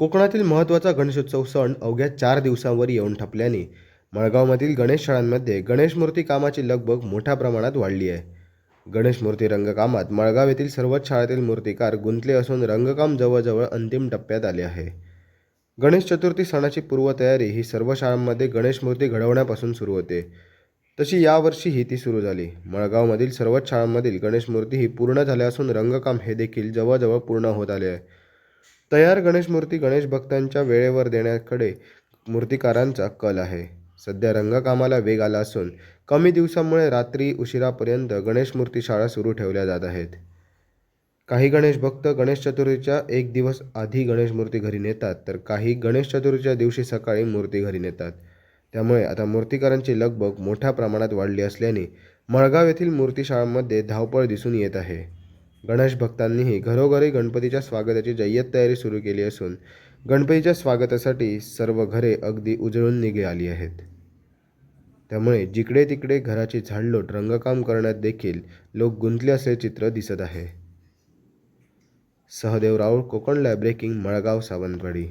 कोकणातील महत्त्वाचा गणेशोत्सव सण अवघ्या चार दिवसांवर येऊन ठपल्याने मळगावमधील गणेश शाळांमध्ये गणेश मूर्ती कामाची लगबग मोठ्या प्रमाणात वाढली आहे. गणेश मूर्ती रंगकामात मळगाव येथील सर्वच शाळेतील मूर्तिकार गुंतले असून रंगकाम जवळजवळ अंतिम टप्प्यात आले आहे. गणेश चतुर्थी सणाची पूर्वतयारी ही सर्व शाळांमध्ये गणेश मूर्ती घडवण्यापासून सुरू होते. तशी यावर्षीही ती सुरू झाली. मळगावमधील सर्वच शाळांमधील गणेश मूर्ती ही पूर्ण झाल्या असून रंगकाम हे देखील जवळजवळ पूर्ण होत आले आहे. तयार गणेश मूर्ती गणेश भक्तांच्या वेळेवर देण्याकडे मूर्तिकारांचा कल आहे. सध्या रंगकामाला वेग आला असून कमी दिवसांमुळे रात्री उशिरापर्यंत गणेश मूर्ती शाळा सुरू ठेवल्या जात आहेत. काही गणेश भक्त गणेश चतुर्थीच्या एक दिवस आधी गणेश मूर्ती घरी नेतात तर काही गणेश चतुर्थीच्या दिवशी सकाळी मूर्ती घरी नेतात. त्यामुळे आता मूर्तिकारांची लगबग मोठ्या प्रमाणात वाढली असल्याने मळगाव येथील मूर्तीशाळांमध्ये धावपळ दिसून येत आहे. गणेश भक्तांनीही घरोघरी गणपतीच्या स्वागताची जय्यत तयारी सुरू केली असून गणपतीच्या स्वागतासाठी सर्व घरे अगदी उजळून निघे आली आहेत. त्यामुळे जिकडे तिकडे घराची झाडलोट रंगकाम करण्यात देखील लोक गुंतले असे चित्र दिसत आहे. सहदेव राऊळ कोकण लायब्रेकिंग मळगाव सावंतवाडी.